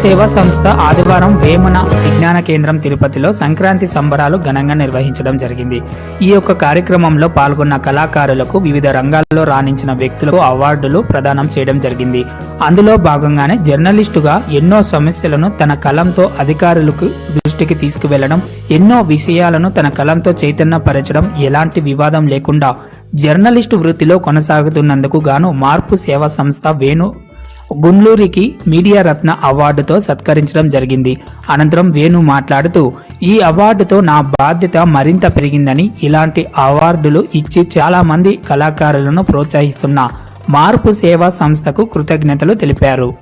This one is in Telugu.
సేవా సంస్థ ఆదివారం వేమన విజ్ఞాన కేంద్రం తిరుపతిలో సంక్రాంతి సంబరాలు ఘనంగా నిర్వహించడం జరిగింది. ఈ యొక్క కార్యక్రమంలో పాల్గొన్న కళాకారులకు వివిధ రంగాల్లో రాణించిన వ్యక్తులకు అవార్డులు ప్రదానం చేయడం జరిగింది. అందులో భాగంగానే జర్నలిస్టుగా ఎన్నో సమస్యలను తన కలంతో అధికారులకు దృష్టికి తీసుకువెళ్ళడం ఎన్నో విషయాలను తన కలంతో చైతన్యపరచడం ఎలాంటి వివాదం లేకుండా జర్నలిస్టు వృత్తిలో కొనసాగుతున్నందుకు గాను మార్పు సేవా సంస్థ వేణు గుండ్లూరికి మీడియా రత్న అవార్డుతో సత్కరించడం జరిగింది. అనంతరం వేణు మాట్లాడుతూ ఈ అవార్డుతో నా బాధ్యత మరింత పెరిగిందని ఇలాంటి అవార్డులు ఇచ్చి చాలా మంది కళాకారులను ప్రోత్సహిస్తున్న. మార్పు సేవా సంస్థకు కృతజ్ఞతలు తెలిపారు.